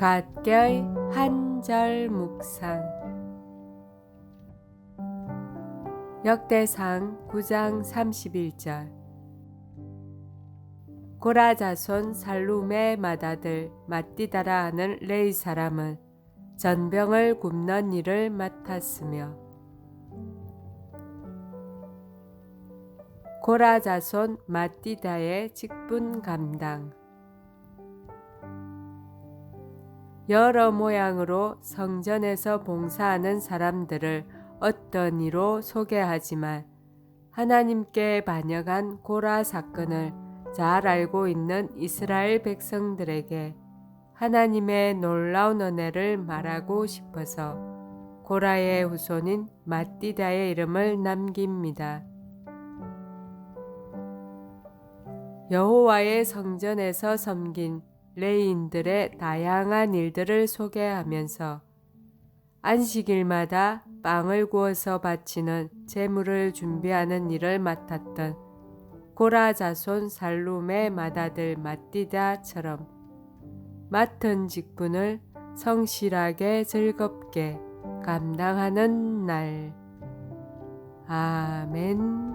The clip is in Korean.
갓결 한절 묵상. 역대상 9장 31절. 고라 자손 살룸의 맏아들 마띠다라 하는 레이 사람은 전병을 굽는 일을 맡았으며 고라 자손 마띠다의 직분 감당 여러 모양으로 성전에서 봉사하는 사람들을 어떤 이로 소개하지만 하나님께 반역한 고라 사건을 잘 알고 있는 이스라엘 백성들에게 하나님의 놀라운 은혜를 말하고 싶어서 고라의 후손인 마띠다의 이름을 남깁니다. 여호와의 성전에서 섬긴 레인들의 다양한 일들을 소개하면서 안식일마다 빵을 구워서 바치는 제물을 준비하는 일을 맡았던 고라 자손 살룸의 맏아들 마띠다처럼 맡은 직분을 성실하게 즐겁게 감당하는 날. 아멘.